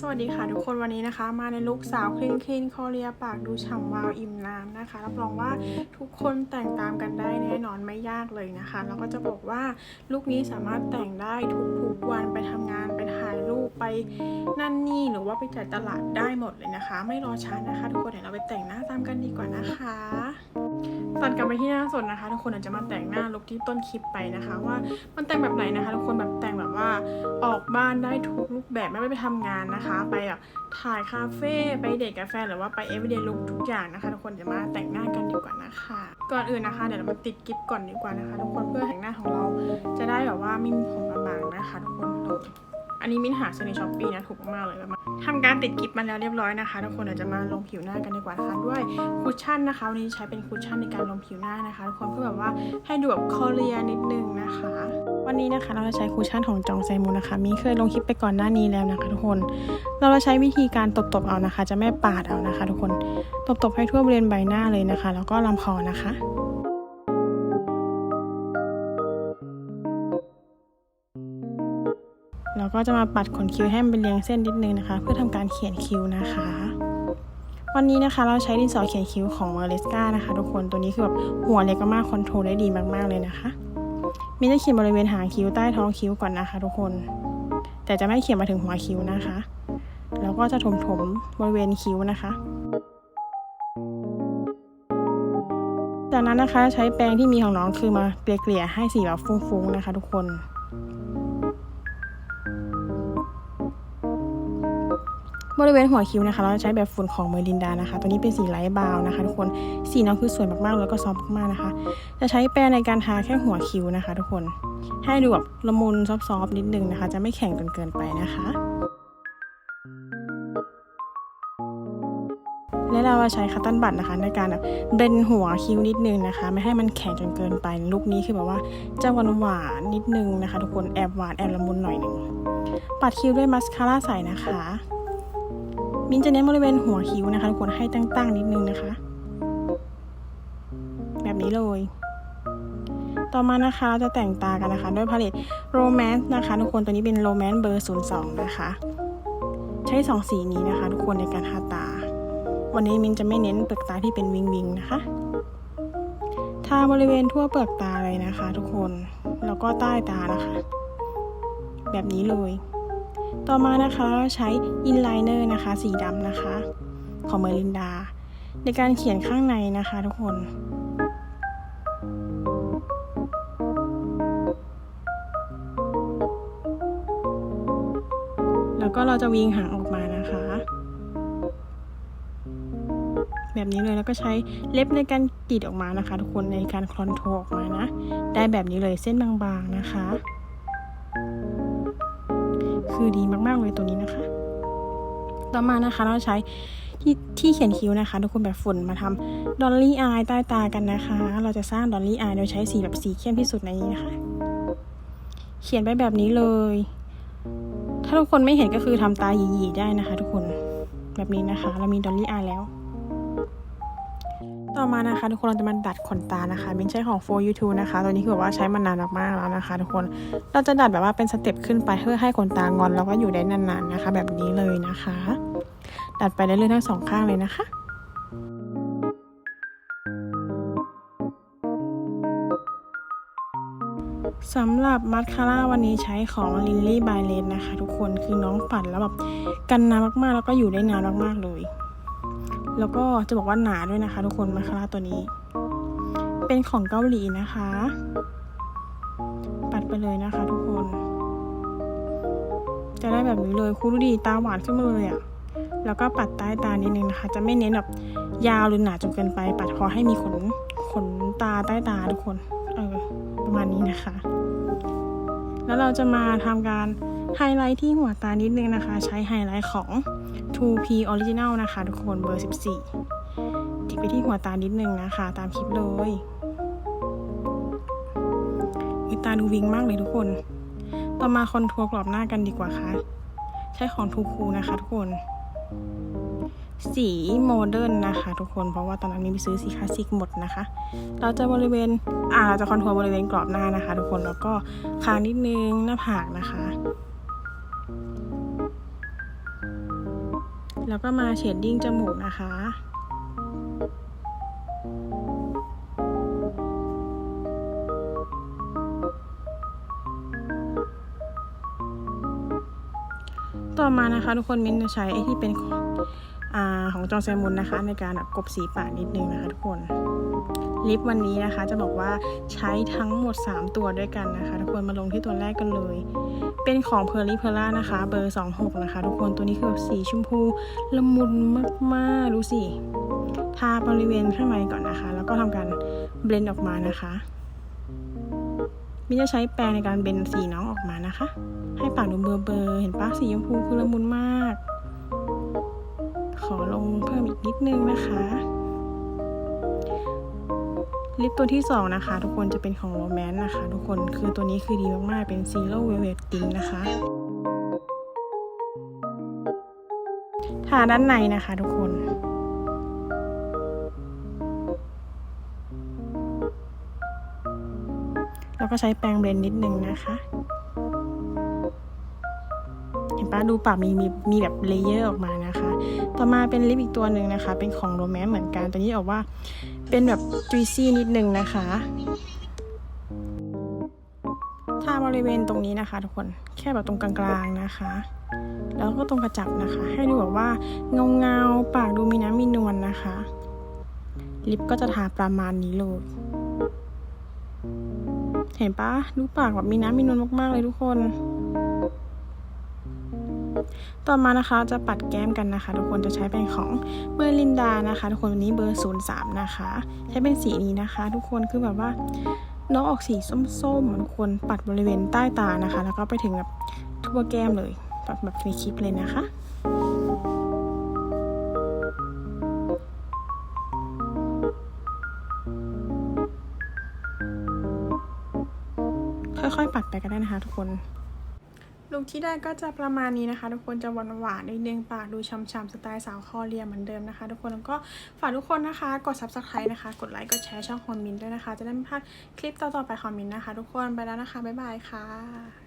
สวัสดีค่ะทุกคนวันนี้นะคะ มาในลุคสาวคลีนคลีนคอเรียปากดูฉ่ำวาวอิ่มน้ำนะคะรับรองว่าทุกคนแต่งตามกันได้แน่นอนไม่ยากเลยนะคะ แล้วก็จะบอกว่าลุคนี้สามารถแต่งได้ทุกๆวันไปทำงานไปถ่ายรูปไปนั่นนี่หรือว่าไปจ่ายตลาดได้หมดเลยนะคะ ไม่รอช้านะคะ ทุกคนเดี๋ยวเราไปแต่งหน้าตามกันดีกว่านะคะ ตัดกลับไปที่หน้าสดนะคะ ทุกคนอาจจะมาแต่งหน้าลุคที่ต้นคลิปไปนะคะ ว่ามันแต่งแบบไหนนะคะ ทุกคนแบบแต่งแบบว่าออกบ้านได้ทุกรูปแบบไม่ไปทำงานนะคะ ไปแบบถ่ายคาเฟ่ไปเดทกับแฟนหรือว่าไป everyday look ทุกอย่างนะคะ ทุกคนจะมาแต่งหน้ากันดีกว่านะคะ ก่อนอื่นนะคะเดี๋ยวเรามาติดกิฟก่อนดีกว่านะคะ ทุกคนเพื่อแต่งหน้าของเราจะได้แบบว่าไม่มีผมบางๆนะคะ ทุกคนดู อันนี้มิ้นหาซื้อในช้อปปี้นะถูกมากเลยแบบมาทำการติดกิฟมาแล้วเรียบร้อยนะคะทุกคนเดี๋ยวจะมาลงผิวหน้ากันดีกว่านะคะด้วยคุชชั่นนะคะวันนี้ใช้เป็นคุชชั่นในการลงผิวหน้านะคะทุกคนเพื่อแบบว่าให้ดูแบบคอเรียนิดนึงนะคะ วันนี้นะคะเราจะใช้คุชชั่นของจองไซมูนะคะมีเคยลงคลิปไปก่อนหน้านี้แล้วนะคะทุกคน เราจะใช้วิธีการตบๆเอานะคะ จะไม่ปาดเอานะคะ ทุกคนตบๆให้ทั่วบริเวณใบหน้าเลยนะคะ แล้วก็ลำคอนะคะ แล้วก็จะมาปัดขนคิ้วให้มันเป็นเรียงเส้นนิดนึงนะคะ เพื่อทำการเขียนคิ้วนะคะ วันนี้นะคะเราใช้ดินสอเขียนคิ้วของเมอร์เลสกานะคะ ทุกคนตัวนี้คือแบบหัวเล็กมากคอนโทรลได้ดีมากๆเลยนะคะมินจะเขียนบริเวณหางคิ้วใต้ท้องคิ้วก่อนนะคะ ทุกคน แต่จะไม่เขียนมาถึงหัวคิ้วนะคะ แล้วก็จะถมๆบริเวณคิ้วนะคะจากนั้นนะคะใช้แปรงที่มีของน้องคือมาเกลี่ยๆให้สีแบบฟุ้งๆนะคะ ทุกคน บริเวณหัวคิ้วนะคะ เราจะใช้แบบฝุ่นของเมอรินดานะคะ ตัวนี้เป็นสีไลท์บาวนะคะ ทุกคนสีน้องคือสวยมากๆ แล้วก็ซอฟมากๆนะคะ จะใช้แปรงในการทาแค่หัวคิ้วนะคะ ทุกคนให้ดูแบบละมุนซอฟๆนิดนึงนะคะ จะไม่แข็งจนเกินไปนะคะและเราใช้คัตตันบัตนะคะ ในการแบบเบนหัวคิ้วนิดนึงนะคะ ไม่ให้มันแข็งจนเกินไปลุคนี้คือแบบว่าจะหวานหวานนิดนึงนะคะ ทุกคนแอบหวานแอบละมุนหน่อยหนึ่งปัดคิ้วด้วยมัสคาร่าใสนะคะ มินจะเน้นบริเวณหัวคิ้วนะคะทุกคนให้ตั้งๆนิดนึงนะคะ แบบนี้เลย ต่อมานะคะเราจะแต่งตากันนะคะ ด้วยพาเลตโรแมนต์นะคะทุกคนตัวนี้เป็นโรแมนต์เบอร์02นะคะ ใช้สองสีนี้นะคะ ทุกคนในการทาตา วันนี้มินจะไม่เน้นเปลือกตาที่เป็นวิงวิงนะคะทาบริเวณทั่วเปลือกตาเลยนะคะ ทุกคน แล้วก็ใต้ตานะคะ แบบนี้เลย ต่อมานะคะเราใช้อินไลเนอร์นะคะ สีดำนะคะ ของเมอร์ลินดา ในการเขียนข้างในนะคะทุกคนแล้วก็เราจะวิงหางออกมานะคะ แบบนี้เลยแล้วก็ใช้เล็บในการกรีดออกมานะคะ ทุกคนในการคลอนโทรออกมานะ ได้แบบนี้เลยเส้นบางๆนะคะ คือดีมากๆเลยตัวนี้นะคะ ต่อมานะคะเราใช้ที่ที่เขียนคิ้วนะคะทุกคนแบบฝุ่นมาทำดอลลี่อายใต้ตากันนะคะ เราจะสร้างดอลลี่อายโดยใช้สีแบบสีเข้มที่สุดในนี้นะคะ เขียนไปแบบนี้เลย ถ้าทุกคนไม่เห็นก็คือทำตาหยีๆได้นะคะ ทุกคนแบบนี้นะคะ เรามีดอลลี่อายแล้ว ต่อมานะคะทุกคนเราจะมาดัดขนตานะคะเป็นใช้ของ for you t u นะคะตัวนี้คือแบบว่าใช้มานานมากๆแล้วนะคะ ทุกคนเราจะดัดแบบว่าเป็นสเต็ปขึ้นไปเพื่อให้ขนตางอนแล้วก็อยู่ได้นานๆนะคะ แบบนี้เลยนะคะ ดัดไปเรื่อยๆทั้งสองข้างเลยนะคะสำหรับมัสคาร่าวันนี้ใช้ของลินลี่บายเลนนะคะ ทุกคนคือน้องปัดแล้วแบบกันน้ำมากๆ แล้วก็อยู่ได้นานมากๆเลย แล้วก็จะบอกว่าหนาด้วยนะคะทุกคนมาคาร่าตัวนี้ เป็นของเกาหลีนะคะ ปัดไปเลยนะคะทุกคน จะได้แบบนี้เลยคูดูดีตาหวานขึ้นมาเลยอะ่ะแล้วก็ปัดใต้ตานิดนึงนะคะ จะไม่เน้นแบบยาวหรือหนาจนเกินไป ปัดพอให้มีขนขนตาใต้ตาทุกคน เออประมาณนี้นะคะ แล้วเราจะมาทำการ ไฮไลท์ที่หัวตานิดนึงนะคะ ใช้ไฮไลท์ของ 2P Original นะคะ ทุกคนเบอร์ 14 จิกไปที่หัวตานิดนึงนะคะ ตามคลิปเลยอุตาดูวิงมากเลยทุกคน ต่อมาคอนทัวร์กรอบหน้ากันดีกว่าค่ะ ใช้ของทูคูนะคะทุกคน สีโมเดิร์นนะคะ ทุกคน เพราะว่าตอนนั้นนี้ไปซื้อสีคลาสสิกหมดนะคะ เราจะบริเวณ อ่า เราจะคอนทัวร์บริเวณกรอบหน้านะคะ ทุกคน แล้วก็คางนิดนึงหน้าผากนะคะ แล้วก็มาเชดดิ้งจมูกนะคะต่อมานะคะทุกคนมิ้นจะใช้ไอที่เป็นของอาของจองแซมมุนนะคะ ในการกบสีปากนิดนึงนะคะทุกคน ลิปวันนี้นะคะ จะบอกว่าใช้ทั้งหมด 3 ตัวด้วยกันนะคะ ทุกคนมาลงที่ตัวแรกกันเลย เป็นของ p e r l y p e r l a นะคะ เบอร์ 26 นะคะ ทุกคนตัวนี้คือสีชมพูละมุนมากๆ ดูสิ ทาบริเวณข้างในก่อนนะคะ แล้วก็ทำการเบลนด์ออกมานะคะมินจะใช้แปรงในการเบนสีน้องออกมานะคะ ให้ปากดูเบอร์เบอร์เห็นปะสีชมพูคือละมุนมาก ขอลงเพิ่มอีกนิดนึงนะคะ ลิปตัวที่ 2 นะคะ ทุกคนจะเป็นของโรแมนต์นะคะ ทุกคนคือตัวนี้คือดีมาก ๆ เป็น Zero Velvet Tint นะคะทาด้านในนะคะทุกคน แล้วก็ใช้แปรงเบลนด์นิดนึงนะคะ เห็นปะดูปากมีมีมีแบบเลเยอร์ออกมานะคะ ต่อมาเป็นลิปอีกตัวหนึ่งนะคะ เป็นของโรแมนต์เหมือนกัน ตัวนี้ออกว่า เป็นแบบจุยซี่นิดนึงนะคะทาบริเวณตรงนี้นะคะทุกคนแค่แบบตรงกลางๆนะคะ แล้วก็ตรงกระจับนะคะ ให้ดูแบบว่าเงาเงาๆปากดูมีน้ำมีนวลนะคะ ลิปก็จะทาประมาณนี้เลยเห็นปะดูปากแบบมีน้ำมีนวลมากๆเลยทุกคน ต่อมานะคะจะปัดแก้มกันนะคะ ทุกคนจะใช้เป็นของเบอร์ลินดานะคะ ทุกคนวันนี้เบอร์ 03 นะคะ ใช้เป็นสีนี้นะคะ ทุกคนคือแบบว่าน้องออกสีส้มๆทุกคนปัดบริเวณใต้ตานะคะ แล้วก็ไปถึงแบบทั่วแก้มเลยแบบแบบในคลิปเลยนะคะค่อยๆ ปัดไปก็ได้นะคะทุกคน ลุคที่ได้ก็จะประมาณนี้นะคะ ทุกคนจะหวานหวานๆนิดนึงปากดูช่ำๆสไตล์สาวคอเรียเหมือนเดิมนะคะ ทุกคนแล้วก็ฝากทุกคนนะคะ กด subscribe นะคะ กดไลค์กดแชร์ช่องคอมมินด้วยนะคะ จะได้ไม่พลาดคลิปต่อๆไปคอมมินนะคะ ทุกคนไปแล้วนะคะบ๊ายบายค่ะ